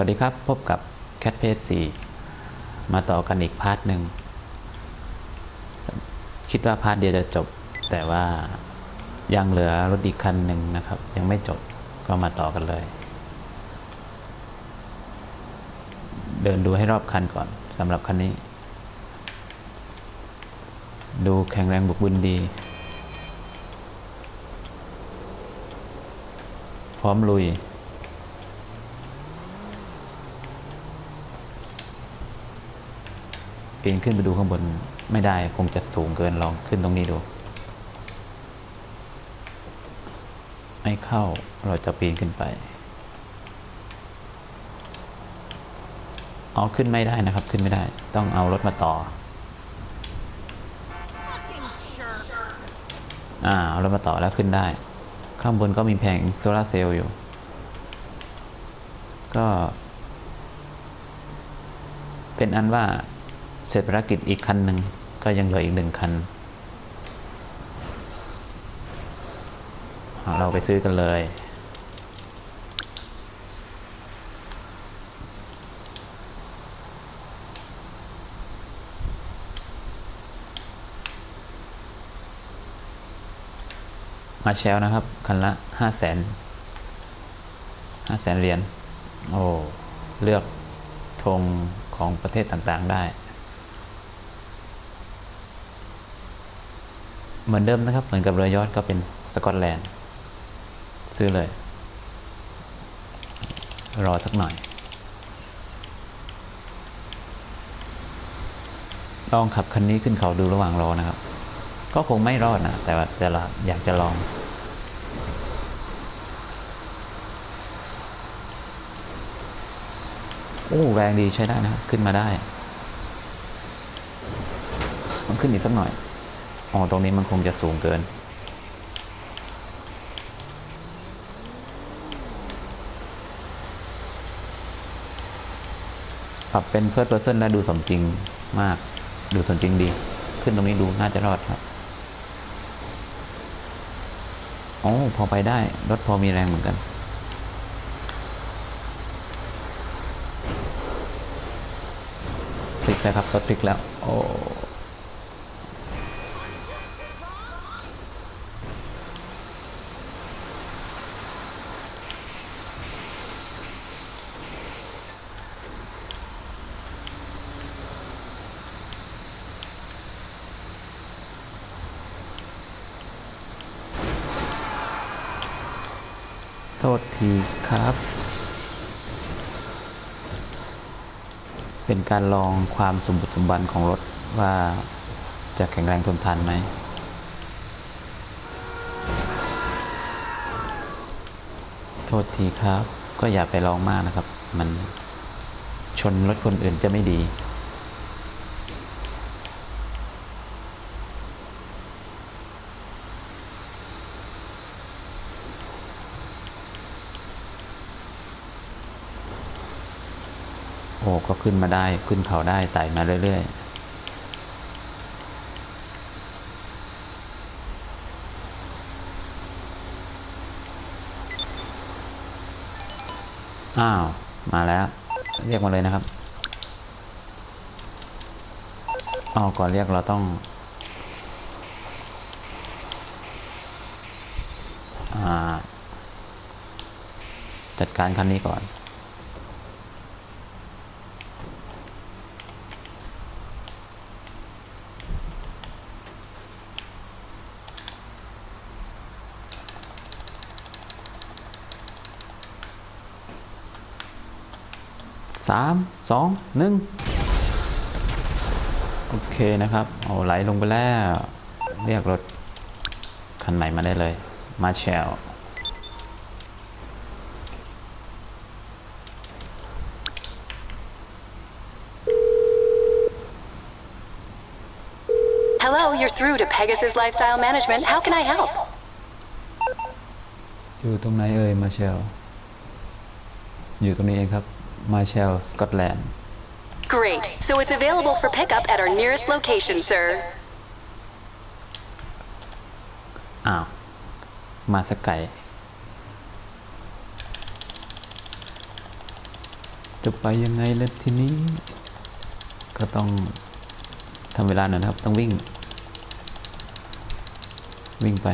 วัสดีครับ พบกับ Cat p a g e 4มาต่อกันอีกพาร์ทหนึ่ง คิดว่าพาร์ทเดียวจะจบ แต่ว่ายังเหลือรถอีกคันหนึ่งนะครับ ยังไม่จบก็มาต่อกันเลย เดินดูให้รอบคันก่อนสำหรับคันนี้ ดูแข็งแรงบุกบุญดี พร้อมลุย ปีนขึ้นไปดูข้างบนไม่ได้คงจะสูงเกินลองขึ้นตรงนี้ดู ไม่เข้าเราจะปีนขึ้นไปเอาขึ้นไม่ได้นะครับขึ้นไม่ได้ ต้องเอารถมาต่ออ่าเอารถมาต่อแล้วขึ้นได้ ข้างบนก็มีแผงโซลาเซลล์อยู่ ก็ เป็นอันว่า เสร็จภารกิจอีกคันหนึ่งก็ยังเหลืออีกหนึ่งคัน เราไปซื้อกันเลยมาแชลนะครับ คันละห้าแสนห้าแสนเหรียญ โอ้ เลือกธงของประเทศต่างๆได้ เหมือนเดิมนะครับ เหมือนกับเรือยอทก็เป็นสกอตแลนด์ ซื้อเลย รอสักหน่อย ลองขับคันนี้ขึ้นเขาดูระหว่างรอนะครับ ก็คงไม่รอดนะ แต่ว่าจะละอยากจะลองโอ้แรงดีใช้ได้นะครับ ขึ้นมาได้ มันขึ้นอีกสักหน่อย อ๋อ ตรงนี้มันคงจะสูงเกิน ปรับเป็น first person และดูสมจริงมาก ดูสมจริงดี ขึ้นตรงนี้ดูน่าจะรอดครับโอ้พอไปได้ รถพอมีแรงเหมือนกัน พลิกแล้วครับ รถพลิกแล้ว โอ้ โทษทีครับ เป็นการลองความสมบุกสมบันของรถว่าจะแข็งแรงทนทานไหมโทษทีครับ ก็อย่าไปลองมากนะครับ มันชนรถคนอื่นจะไม่ดี ก็ขึ้นมาได้ขึ้นเขาได้ไต่มาเรื่อยๆอ้าว มาแล้ว เรียกมาเลยนะครับอ๋อก่อนเรียกเราต้องอจัดการคันนี้ก่อน สามสองหนึ่งโอเคนะครับเอาไหลลงไปแล้ว เรียกรถคันใหม่มาได้เลย มาแชล Hello, you're through to Pegasus Lifestyle Management. How can I help? อยู่ตรงไหนเอ่ยมาแชลอยู่ตรงนี้เองครับ มาแชลสกอตแลนด์ Great. So it's available for pickup at our nearest location, sir. อ้าว มาสกไก่จะไปยังไงแล้วทีนี้ ก็ต้องทำเวลาหน่อยนะครับ ต้องวิ่ง วิ่งไป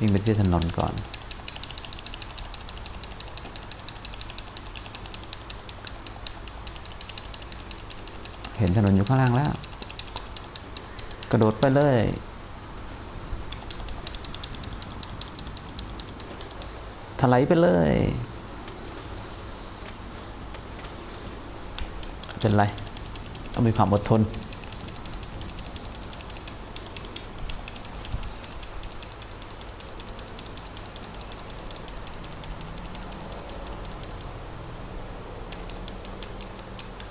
วิ่งไปที่ถนนก่อน ห็นถนนอยู่ข้างล่างแล้ว กระโดดไปเลย ถลายไปเลย เป็นไร ต้องมีความอดทน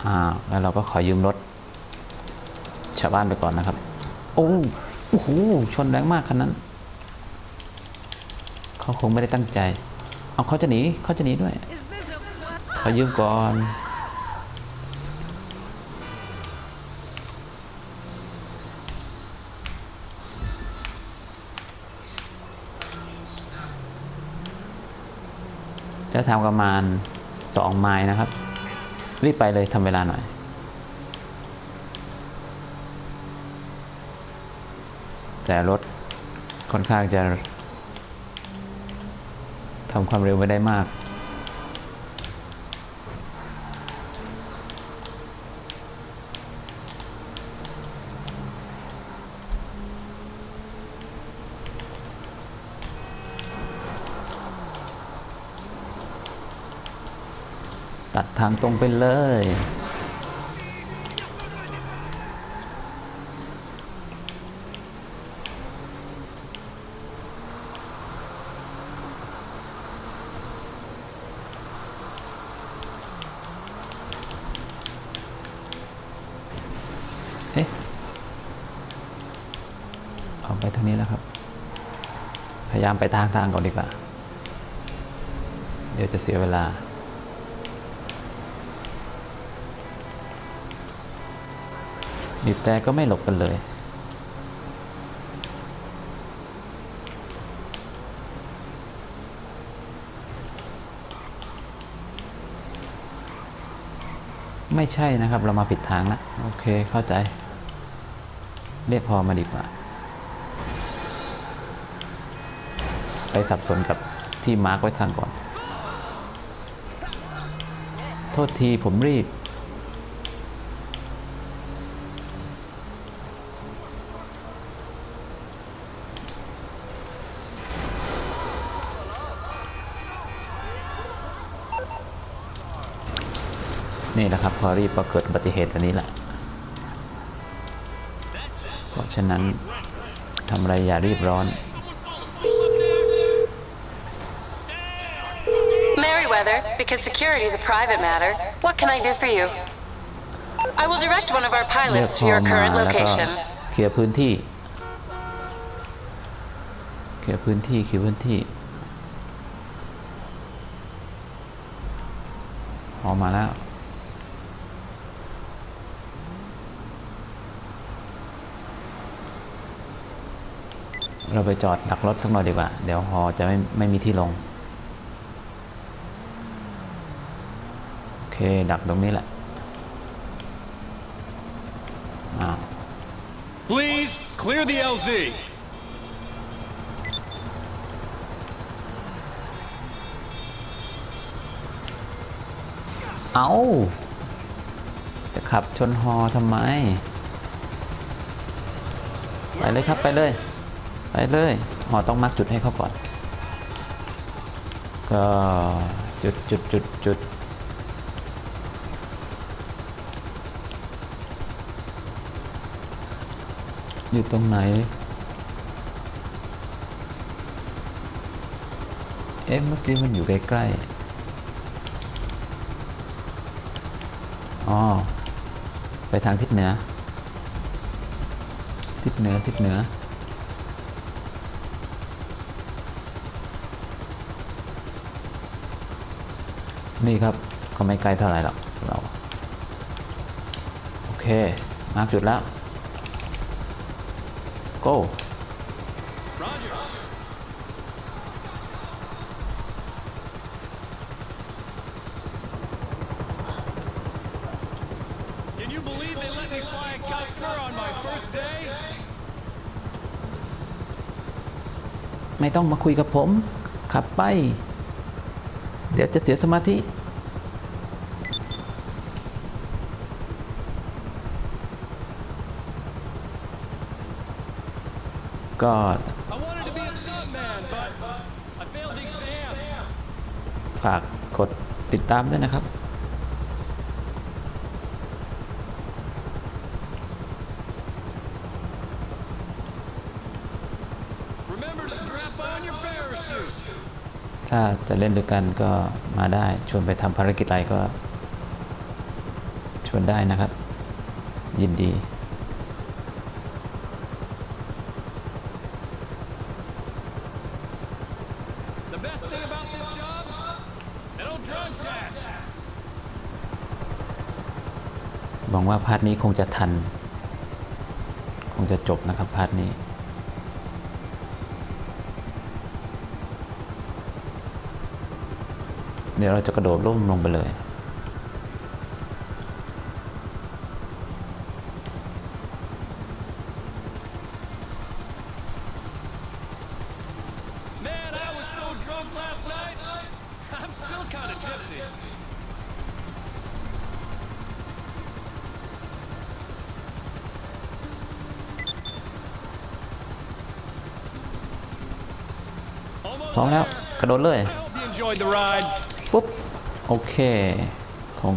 อ่าแล้วเราก็ขอยืมรถชาวบ้านไปก่อนนะครับ โอ้โหชนแรงมากคันนั้น เขาคงไม่ได้ตั้งใจ เอาเขาจะหนีเขาจะหนีด้วย ขอยืมก่อนจะทำประมาณสองไมล์นะครับ รีบไปเลยทำเวลาหน่อย แต่รถค่อนข้างจะทำความเร็วไม่ได้มาก ตัดทางตรงไปเลย เอ๊ะออกไปทางนี้แล้วครับ พยายามไปทางทางก่อนดีกว่า เดี๋ยวจะเสียเวลา บีบแต่ก็ไม่หลบกันเลย ไม่ใช่นะครับเรามาผิดทางแล้วโอเคเข้าใจ เรียกพอมาดีกว่า ไปสับสนกับที่มาร์กไว้ข้างก่อน โทษทีผมรีบ นี่แหละครับพอรีบก็เกิดอุบัติเหตุแบบนี้แหละ เพราะฉะนั้นทำอะไรอย่ารีบร้อน Merryweather, because security is a private matter, what can I do for you? I will direct one of our เรียก pilots พ to อ your มา current แล้วก็ location. เคลียร์พื้นที่ เคลียร์พื้นที่เคลียร์พื้นที่พอมาแล้ว เราไปจอดดักรถสักหน่อยดีกว่า เดี๋ยวฮอจะไม่ไม่มีที่ลง โอเค ดักตรงนี้แหละอ้าว Please clear the LZ. เอาจะขับชนฮอทำไม ไปเลยครับ ไปเลย ไปเลยฮอต้องมักจุดให้เขาก่อน ก็จุดจุดจุดจุดอยู่ตรงไหน เอ๊ะเมื่อกี้มันอยู่ใกล้ๆอ๋อไปทางทิศเหนือ ทิศเหนือทิศเหนือ นี่ครับก็ไม่ไกลเท่าไหร่หรอกเราโอเคมาร์กจุดแล้ว go Roger. โ me fly a customer on my first day? ไม่ต้องมาคุยกับผม ขับไป เดี๋ยวจะเสียสมาธิ ก็ I wanted to be a stuntman, but I failed the exam. ฝากกดติดตามด้วยนะครับ Remember to strap on your parachute. ถ้าจะเล่นด้วยกันก็มาได้ ชวนไปทำภารกิจอะไรก็ ชวนได้นะครับ ยินดี The best thing about this job? They don't drug test. หวังว่าพาร์ทนี้คงจะทัน คงจะจบนะครับพาร์ทนี้ เดี๋ยวเราจะกระโดดร่มลงไปเลย Man, I was so drunk last night. I'm still kind of tipsy. Almost พร้อมแล้ว there. กระโดดเลย ปุ๊บ โอเคคง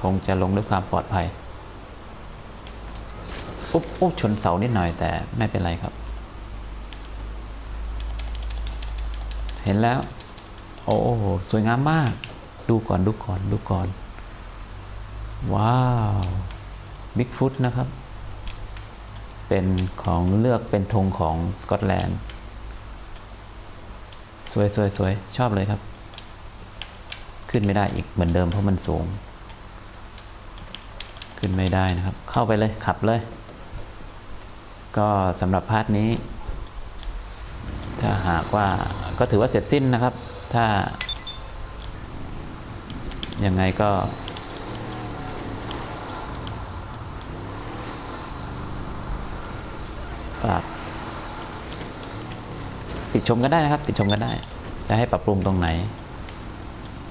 คงจะลงด้วยความปลอดภัยปุ๊บปุ๊บชนเสานิดหน่อยแต่ไม่เป็นไรครับ เห็นแล้ว โอ้โหสวยงามมาก ดูก่อนดูก่อนดูก่อน ว้าวบิ๊กฟุตนะครับ เป็นของเลือกเป็นธงของสกอตแลนด์ สวยสวยสวยชอบเลยครับ ขึ้นไม่ได้อีกเหมือนเดิมเพราะมันสูง ขึ้นไม่ได้นะครับ เข้าไปเลยขับเลย ก็สำหรับพาร์ทนี้ ถ้าหากว่าก็ถือว่าเสร็จสิ้นนะครับ ถ้า ยังไงก็ฝากติดชมกันได้นะครับ ติดชมกันได้ จะให้ปรับปรุงตรงไหน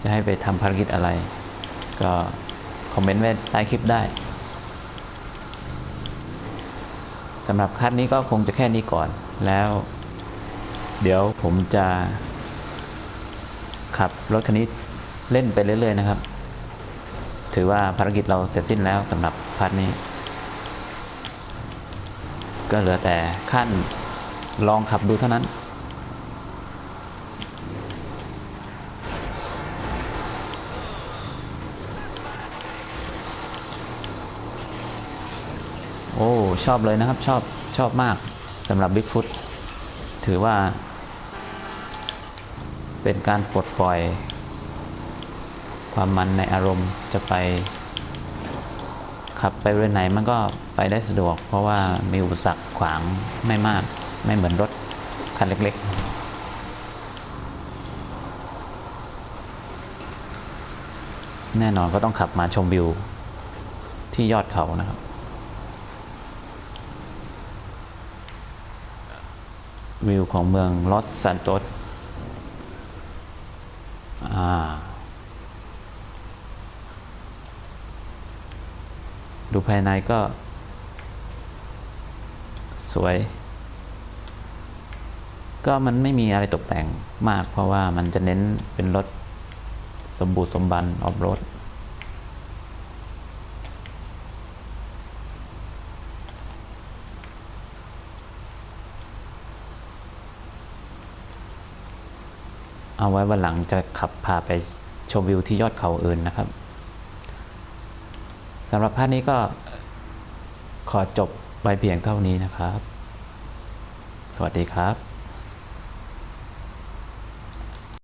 จะให้ไปทำภารกิจอะไร ก็คอมเมนต์ไว้ใต้คลิปได้สำหรับคัดนี้ก็คงจะแค่นี้ก่อนแล้ว เดี๋ยวผมจะขับรถคันนี้เล่นไปเรื่อย ๆ นะครับ ถือว่าภารกิจเราเสร็จสิ้นแล้วสำหรับพาร์ทนี้ ก็เหลือแต่ขั้นลองขับดูเท่านั้น โอ้ ชอบเลยนะครับ ชอบ ชอบมากสำหรับ Bigfoot ถือว่า เป็นการปลดปล่อย ความมันในอารมณ์จะไป ขับไปเรื่อยไหนมันก็ไปได้สะดวก เพราะว่ามีอุปสรรคขวางไม่มาก ไม่เหมือนรถคันเล็ก ๆแน่นอนก็ต้องขับมาชมวิวที่ยอดเขานะครับ วิวของเมืองลอสซานโตสดูภายในก็ สวย ก็มันไม่มีอะไรตกแต่งมากเพราะว่ามันจะเน้นเป็นรถสมบูรณ์สมบันออฟโรด เอาไว้วันหลังจะขับพาไปชมวิวที่ยอดเขาเอื่นนะครับสำหรับภาคนี้ก็ขอจบไว้เพียงเท่านี้นะครับ สวัสดีครับ